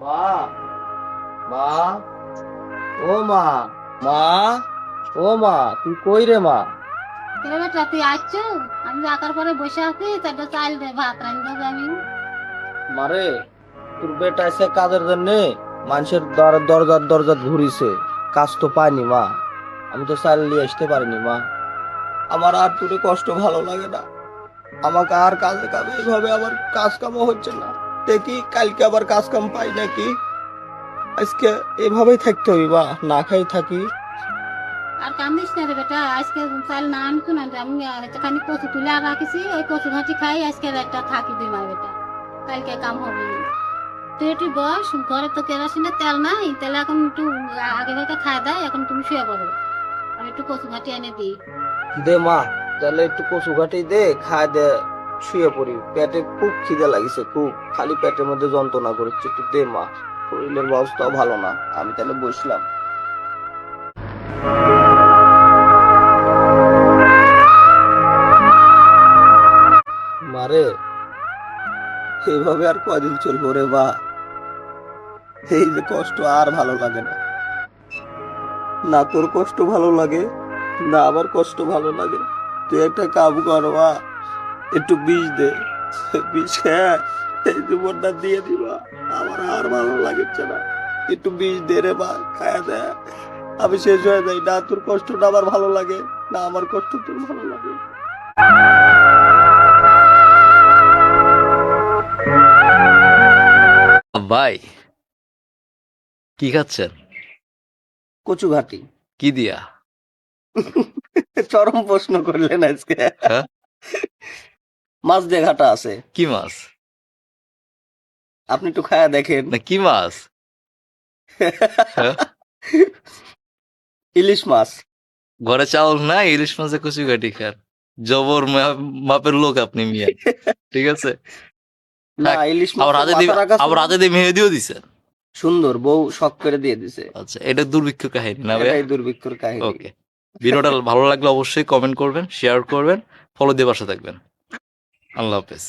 মা মা ও মা মা ও মা তুই কই রে মা? কেরে বেটা তুই আসছো আমি পরে বসে আছি চারটা চাল দে ভাত আমি। মারে তোর বেটা এসে কাজের জন্য মানুষের দর- দরজার দরজা ঘুরিছে কাজ তো পাইনি মা। আমি তো চাল নিয়ে আসতে পারিনি মা। আমার আর তোরে কষ্ট ভালো লাগে না। আমাকে আর কাজে কামে এইভাবে আমার কাজ কামও হচ্ছে না। দেখি কালকে আবার কাজ কাম পাই নাকি? আজকে এভাবেই থাকতে হবে মা না খাই থাকি। আর কান্দিস না রে বেটা আজকে চাল না আনতো না আমি একটুখানি কচু তুলে আর রাখিছি ওই কচু ঘাঁটি খাই আজকে একটা থাকি দুই মার বেটা। কালকে কাম হবে তুই একটু বস ঘরে তো কেরাসিনের তেল নাই তাহলে এখন একটু আগে ভাগে খাই দেয় এখন তুমি শুয়ে পড়ো। আমি একটু কচু ঘাঁটি এনে দিই। দে মা তাহলে একটু কচু ঘাটি দে খায় দে। শুয়ে পড়ি। পেটে খুব খিদে লাগিছে, খুব। খালি পেটের মধ্যে যন্ত্রণা করছে, একটু দে মা। শরীরের অবস্থাও ভালো না, আমি তাহলে বসলাম। মারে এইভাবে আর কয়দিন চলবো রে বা এই যে কষ্ট আর ভালো লাগে না। না তোর কষ্ট ভালো লাগে, না আমার কষ্ট ভালো লাগে। তুই একটা কাম কর মা। একটু বিষ দে। বিষ খেয়ে এই জীবনটা দিয়ে দিবা। আমার আর ভালো লাগছে না। একটু বিষ দে রে মা খায়া দে। আমি শেষ হয়ে যাই। না তোর কষ্টটা আমার ভালো লাগে না আমার কষ্ট তোর ভালো লাগে। ভাই কি খাচ্ছেন? কচু ঘাটি। কি দিয়া? চরম প্রশ্ন করলেন আজকে। হ্যাঁ? মাছ দিয়ে ঘাটা আছে। কি মাছ? আপনি একটু খায়া দেখেন। না কি মাছ? ইলিশ মাছ। ঘরে চাউল না ইলিশ মাছে কচু কাটি খান। জবর মাপের লোক আপনি মিয়া ঠিক আছে? না ইলিশ মাছ আবার হাতে দিয়ে মাথা রাখা আবার হাতে দিয়ে মেহেদিও দিছেন সুন্দর বউ শখ করে দিয়ে দিছে। আচ্ছা এটা দুর্ভিক্ষ কাহিনী না ভাই দুর্ভিক্ষর কাহিনী। ওকে। ভিডিওটা ভালো লাগলে অবশ্যই কমেন্ট করবেন শেয়ার করবেন ফলো দিয়ে পাশে থাকবেন। আল্লাহ হাফেজ।